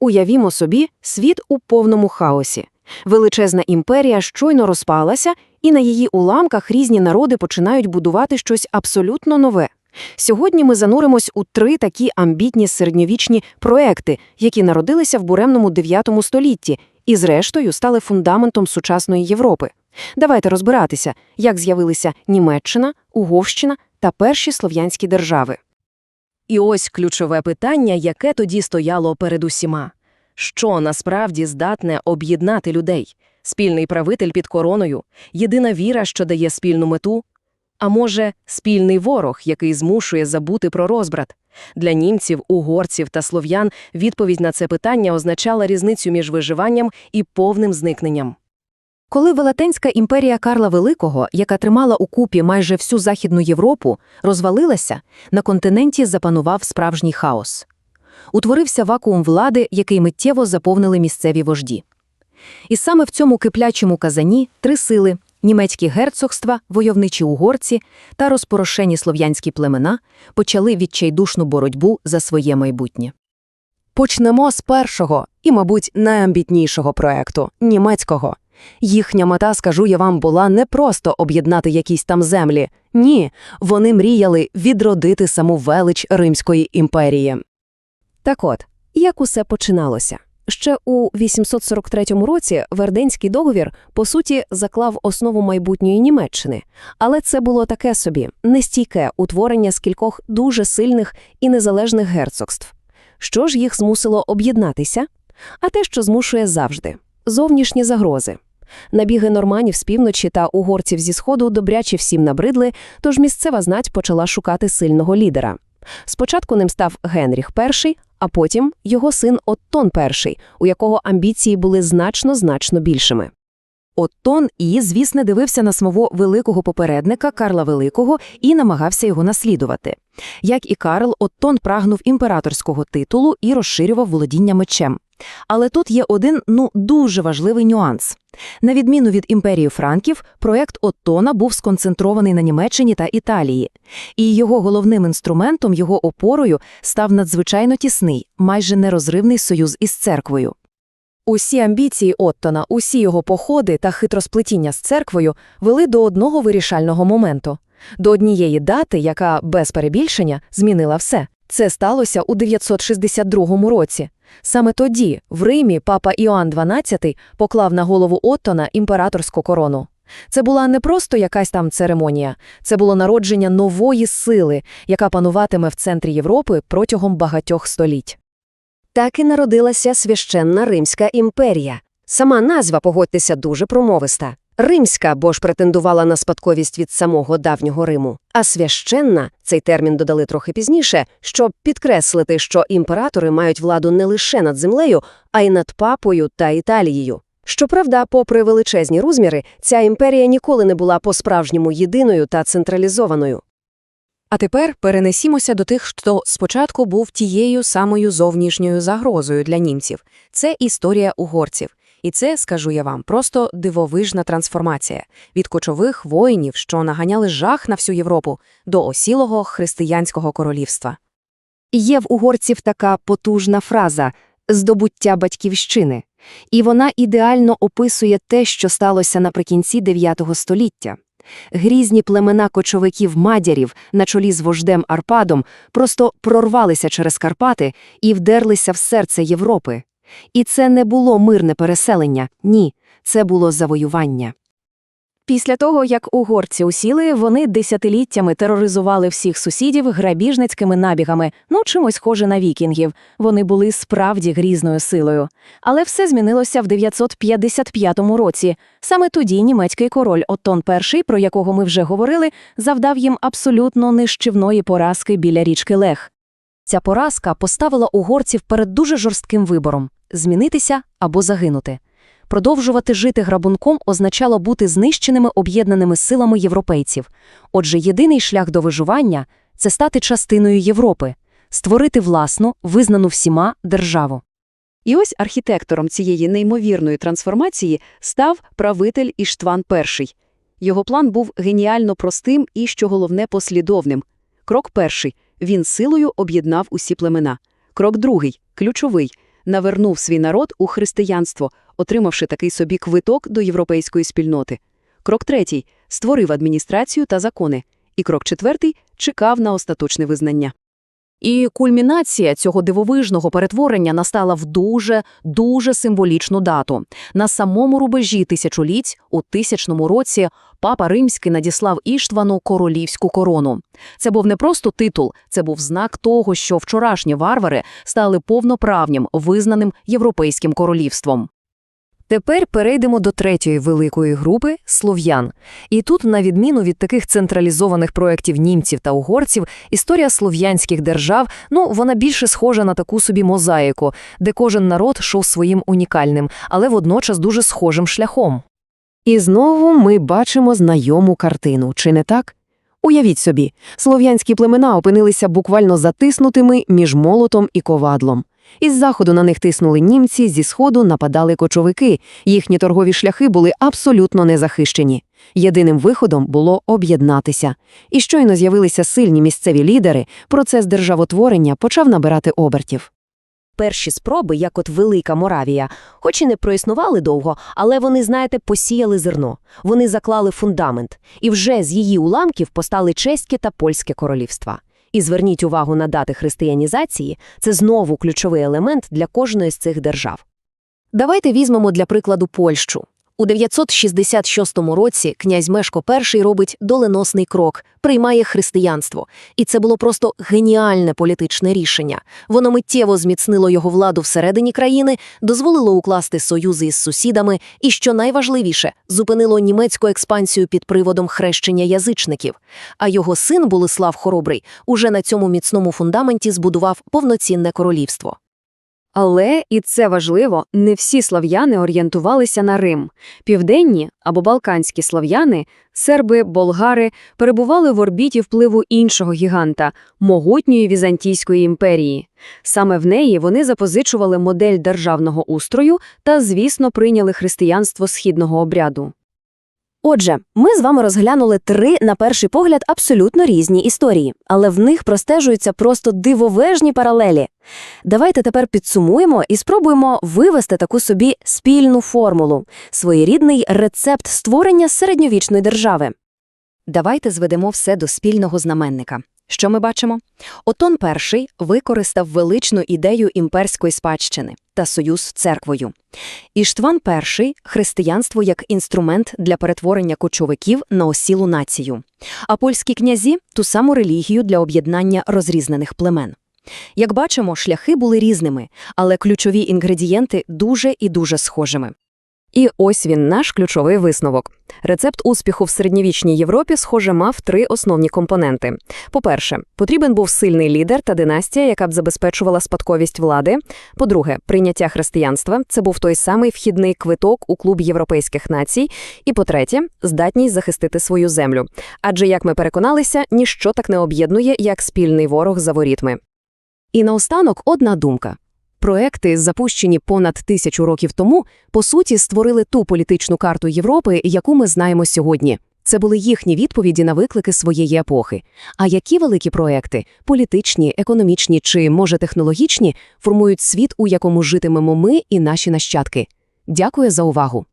Уявімо собі світ у повному хаосі. Величезна імперія щойно розпалася, і на її уламках різні народи починають будувати щось абсолютно нове. Сьогодні ми зануримось у три такі амбітні середньовічні проекти, які народилися в буремному 9 столітті і, зрештою, стали фундаментом сучасної Європи. Давайте розбиратися, як з'явилися Німеччина, Угорщина та перші слов'янські держави. І ось ключове питання, яке тоді стояло перед усіма. Що насправді здатне об'єднати людей? Спільний правитель під короною? Єдина віра, що дає спільну мету? А може, спільний ворог, який змушує забути про розбрат? Для німців, угорців та слов'ян відповідь на це питання означала різницю між виживанням і повним зникненням. Коли Велетенська імперія Карла Великого, яка тримала у купі майже всю Західну Європу, розвалилася, на континенті запанував справжній хаос. Утворився вакуум влади, який миттєво заповнили місцеві вожді. І саме в цьому киплячому казані три сили – німецькі герцогства, войовничі угорці та розпорошені слов'янські племена – почали відчайдушну боротьбу за своє майбутнє. Почнемо з першого і, мабуть, найамбітнішого проекту – німецького. Їхня мета, скажу я вам, була не просто об'єднати якісь там землі. Ні, вони мріяли відродити саму велич Римської імперії. Так от, як усе починалося? Ще у 843 році Верденський договір, по суті, заклав основу майбутньої Німеччини. Але це було таке собі, нестійке утворення з кількох дуже сильних і незалежних герцогств. Що ж їх змусило об'єднатися? А те, що змушує завжди – зовнішні загрози. Набіги норманів з півночі та угорців зі сходу добряче всім набридли, тож місцева знать почала шукати сильного лідера. Спочатку ним став Генріх І, а потім його син Оттон І, у якого амбіції були значно-значно більшими. Оттон і, звісно, дивився на свого великого попередника Карла Великого і намагався його наслідувати. Як і Карл, Оттон прагнув імператорського титулу і розширював володіння мечем. Але тут є один, ну, дуже важливий нюанс. На відміну від імперії Франків, проект Оттона був сконцентрований на Німеччині та Італії. І його головним інструментом, його опорою, став надзвичайно тісний, майже нерозривний союз із церквою. Усі амбіції Оттона, усі його походи та хитросплетіння з церквою вели до одного вирішального моменту. До однієї дати, яка, без перебільшення, змінила все. Це сталося у 962 році. Саме тоді, в Римі, папа Іоанн XII поклав на голову Оттона імператорську корону. Це була не просто якась там церемонія, це було народження нової сили, яка пануватиме в центрі Європи протягом багатьох століть. Так і народилася священна Римська імперія. Сама назва, погодьтеся, дуже промовиста. Римська, бо ж претендувала на спадковість від самого давнього Риму. А священна цей термін додали трохи пізніше, щоб підкреслити, що імператори мають владу не лише над землею, а й над папою та Італією. Щоправда, попри величезні розміри, ця імперія ніколи не була по-справжньому єдиною та централізованою. А тепер перенесімося до тих, хто спочатку був тією самою зовнішньою загрозою для німців. Це історія угорців. І це, скажу я вам, просто дивовижна трансформація від кочових воїнів, що наганяли жах на всю Європу, до осілого християнського королівства. Є в угорців така потужна фраза здобуття батьківщини, і вона ідеально описує те, що сталося наприкінці IX століття. Грізні племена кочовиків-мадярів на чолі з вождем Арпадом просто прорвалися через Карпати і вдерлися в серце Європи. І це не було мирне переселення, ні, це було завоювання. Після того, як угорці усіли, вони десятиліттями тероризували всіх сусідів грабіжницькими набігами, ну чимось схоже на вікінгів. Вони були справді грізною силою. Але все змінилося в 955 році. Саме тоді німецький король Оттон І, про якого ми вже говорили, завдав їм абсолютно нищівної поразки біля річки Лех. Ця поразка поставила угорців перед дуже жорстким вибором змінитися або загинути. Продовжувати жити грабунком означало бути знищеними об'єднаними силами європейців. Отже, єдиний шлях до виживання це стати частиною Європи, створити власну, визнану всіма державу. І ось архітектором цієї неймовірної трансформації став правитель Іштван І. Його план був геніально простим і, що головне, послідовним. Крок перший – він силою об'єднав усі племена. Крок другий – ключовий – навернув свій народ у християнство, отримавши такий собі квиток до європейської спільноти. Крок третій – створив адміністрацію та закони. І крок четвертий – чекав на остаточне визнання. І кульмінація цього дивовижного перетворення настала в дуже, дуже символічну дату. На самому рубежі тисячоліть, у тисячному році, папа Римський надіслав Іштвану королівську корону. Це був не просто титул, це був знак того, що вчорашні варвари стали повноправнім, визнаним європейським королівством. Тепер перейдемо до третьої великої групи – слов'ян. І тут, на відміну від таких централізованих проєктів німців та угорців, історія слов'янських держав, ну, вона більше схожа на таку собі мозаїку, де кожен народ йшов своїм унікальним, але водночас дуже схожим шляхом. І знову ми бачимо знайому картину, чи не так? Уявіть собі, слов'янські племена опинилися буквально затиснутими між молотом і ковадлом. Із заходу на них тиснули німці, зі сходу нападали кочовики, їхні торгові шляхи були абсолютно незахищені. Єдиним виходом було об'єднатися. І щойно з'явилися сильні місцеві лідери, процес державотворення почав набирати обертів. перші спроби, як от Велика Моравія, хоч і не проіснували довго, але вони, знаєте, посіяли зерно. Вони заклали фундамент. І вже з її уламків постали чеське та польське королівства. І зверніть увагу на дати християнізації – це знову ключовий елемент для кожної з цих держав. Давайте візьмемо для прикладу Польщу. У 966 році князь Мешко І робить доленосний крок, приймає християнство. І це було просто геніальне політичне рішення. Воно миттєво зміцнило його владу всередині країни, дозволило укласти союзи із сусідами і, що найважливіше, зупинило німецьку експансію під приводом хрещення язичників. А його син Болислав Хоробрий уже на цьому міцному фундаменті збудував повноцінне королівство. Але, і це важливо, не всі слав'яни орієнтувалися на Рим. Південні або балканські слав'яни, серби, болгари, перебували в орбіті впливу іншого гіганта – могутньої Візантійської імперії. Саме в неї вони запозичували модель державного устрою та, звісно, прийняли християнство східного обряду. Отже, ми з вами розглянули три, на перший погляд, абсолютно різні історії, але в них простежуються просто дивовижні паралелі. Давайте тепер підсумуємо і спробуємо вивести таку собі спільну формулу, своєрідний рецепт створення середньовічної держави. Давайте зведемо все до спільного знаменника. Що ми бачимо? Отон І використав величну ідею імперської спадщини та союз з церквою. Іштван І – християнство як інструмент для перетворення кочовиків на осілу націю, а польські князі – ту саму релігію для об'єднання розрізнених племен. Як бачимо, шляхи були різними, але ключові інгредієнти дуже і дуже схожими. І ось він наш ключовий висновок. Рецепт успіху в середньовічній Європі, схоже, мав три основні компоненти. По-перше, потрібен був сильний лідер та династія, яка б забезпечувала спадковість влади. По-друге, прийняття християнства – це був той самий вхідний квиток у клуб європейських націй. І по-третє, здатність захистити свою землю. Адже, як ми переконалися, ніщо так не об'єднує, як спільний ворог за ворітьми. І наостанок одна думка. Проекти, запущені понад тисячу років тому, по суті, створили ту політичну карту Європи, яку ми знаємо сьогодні. Це були їхні відповіді на виклики своєї епохи. А які великі проекти – політичні, економічні чи, може, технологічні – формують світ, у якому житимемо ми і наші нащадки? Дякую за увагу.